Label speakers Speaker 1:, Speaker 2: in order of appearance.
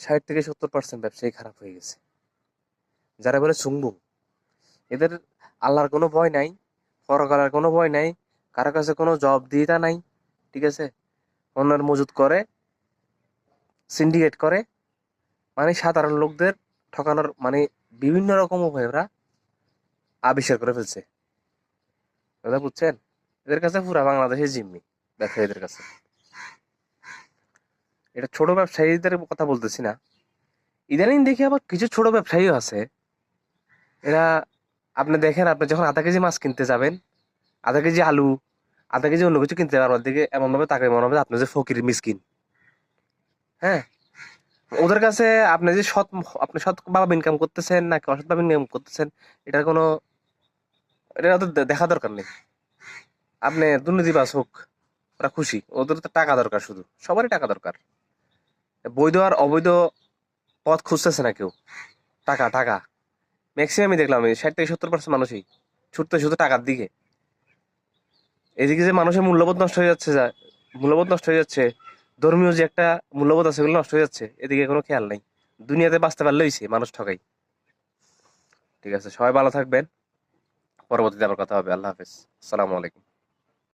Speaker 1: ষাট থেকে সত্তর পার্সেন্ট ব্যবসায়ী খারাপ হয়ে গেছে। যারা বলে সুংবুং এদের আল্লাহর কোনো ভয় নাই পরকালের কোনো ভয় নাই, কারও কাছে কোনো জব দিতা নাই, ঠিক আছে? অন্যের মজুত করে সিন্ডিকেট করে মানে সাধারণ লোকদের ঠকানোর মানে বিভিন্ন রকম উপায় ওরা আবিষ্কার করে ফেলছে। দাদা, বুঝছেন? এদের কাছে পুরা বাংলাদেশে জিম্মি ব্যবসায়ীদের কাছে। এটা ছোট ব্যবসায়ীদের কথা বলতেছি না। ইদানিং দেখি আবার কিছু ছোট ব্যবসায়ীও আছে। এরা, আপনি দেখেন, আপনি যখন আধা কেজি মাছ কিনতে যাবেন, আধা কেজি আলু, আধা কেজি অন্য কিছু কিনতে ওর দিকে এমন ভাবে তাকে মনে হবে আপনি যে ফকির মিসকিন। হ্যাঁ? ওদের কাছে আপনি যে সৎ, আপনি সৎ ভাবে ইনকাম করতেছেন নাকি অসৎ ভাবে ইনকাম করতেছেন, এটার কোনো এটা ওদের দেখা দরকার নেই। আপনি দুর্নীতিবাজ হোক, ওরা খুশি, ওদের তো টাকা দরকার শুধু, সবারই টাকা দরকার। বৈধ আর অবৈধ পথ খুঁজতেছে না কেউ। টাকা টাকা। ম্যাক্সিমামই দেখলাম ষাট থেকে সত্তর পার্সেন্ট মানুষই ছুটতে শুধু টাকার দিকে। এদিকে যে মানুষের মূল্যবোধ নষ্ট হয়ে যাচ্ছে, যা মূল্যবোধ নষ্ট হয়ে যাচ্ছে, ধর্মীয় যে একটা মূল্যবোধ আছে সেগুলো নষ্ট হয়ে যাচ্ছে, এদিকে কোনো খেয়াল নাই। দুনিয়াতে বাঁচতে পারলে হইছে মানুষ ঠকাই। ঠিক আছে, সবাই ভালো থাকবেন। পরবর্তীতে আবার কথা হবে। আল্লাহ হাফেজ। আসসালামু আলাইকুম।